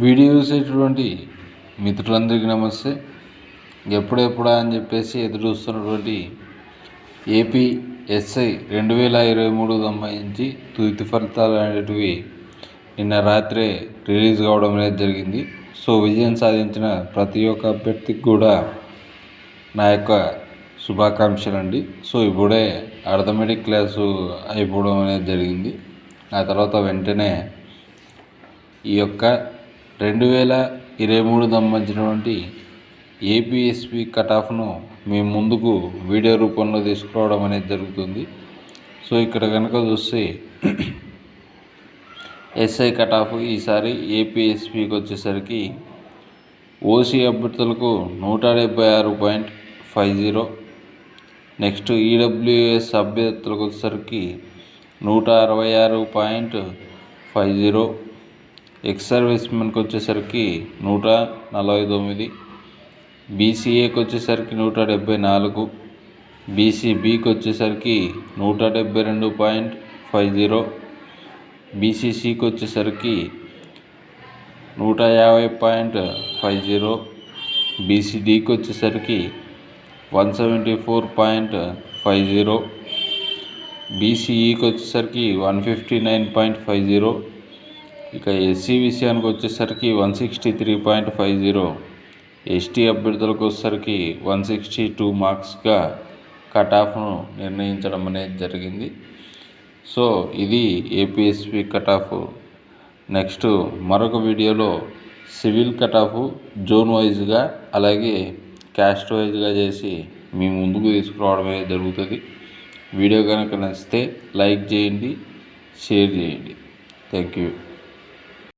Video చూసేటటువంటి మిత్రులందరికీ నమస్తే. ఎప్పుడెప్పుడా అని చెప్పేసి ఎదురు చూస్తున్నటువంటి ఏపీ ఎస్ఐ రెండు వేల ఇరవై మూడు సంబంధించి తుది ఫలితాలు అనేటివి నిన్న రాత్రే రిలీజ్ కావడం అనేది జరిగింది. సో విజయం సాధించిన ప్రతి ఒక్క అభ్యర్థికి కూడా నా యొక్క శుభాకాంక్షలు అండి సో ఇప్పుడే అర్థమెటిక్ క్లాసు అయిపోవడం అనేది జరిగింది. ఆ తర్వాత వెంటనే ఈ యొక్క రెండు వేల ఇరవై మూడు సంబంధించినటువంటి ఏపీఎస్పి కటాఫ్ను మేము ముందుకు వీడియో రూపంలో తీసుకురావడం అనేది జరుగుతుంది. సో ఇక్కడ కనుక చూస్తే ఎస్ఐ కటాఫ్ ఈసారి ఏపీఎస్పికి వచ్చేసరికి ఓసీ అభ్యర్థులకు నూట డెబ్బై ఆరు point five zero next EWS అభ్యర్థులకు వచ్చేసరికి నూట అరవై ఆరు పాయింట్ ఫైవ్ జీరో ఎక్స్ సర్వీస్మెన్కి వచ్చేసరికి నూట నలభై తొమ్మిది బీసీఏకి వచ్చేసరికి నూట డెబ్బై నాలుగు బీసీబీకి వచ్చేసరికి నూట డెబ్బై రెండు పాయింట్ ఫైవ్ జీరో బీసీసీకి వచ్చేసరికి నూట యాభై పాయింట్ ఫైవ్ జీరో బీసీడీకి వచ్చేసరికి one seventy four point five zero బీసీఈకి వచ్చేసరికి one fifty nine point five zero ఇక ఎస్సీ విషయానికి వచ్చేసరికి one sixty three point five zero ST అభ్యర్థులకు వచ్చేసరికి వన్ సిక్స్టీ టూ మార్క్స్గా కట్ ఆఫ్ను నిర్ణయించడం అనేది జరిగింది. సో ఇది ఏపీఎస్పి కట్ ఆఫ్. నెక్స్ట్ మరొక వీడియోలో సివిల్ కట్ ఆఫ్ జోన్ వైజ్గా అలాగే క్యాస్ట్ వైజ్గా చేసి మీ ముందుకు తీసుకురావడమే జరుగుతుంది. వీడియో కనుక నచ్చితే లైక్ చేయండి షేర్ చేయండి. Thank you.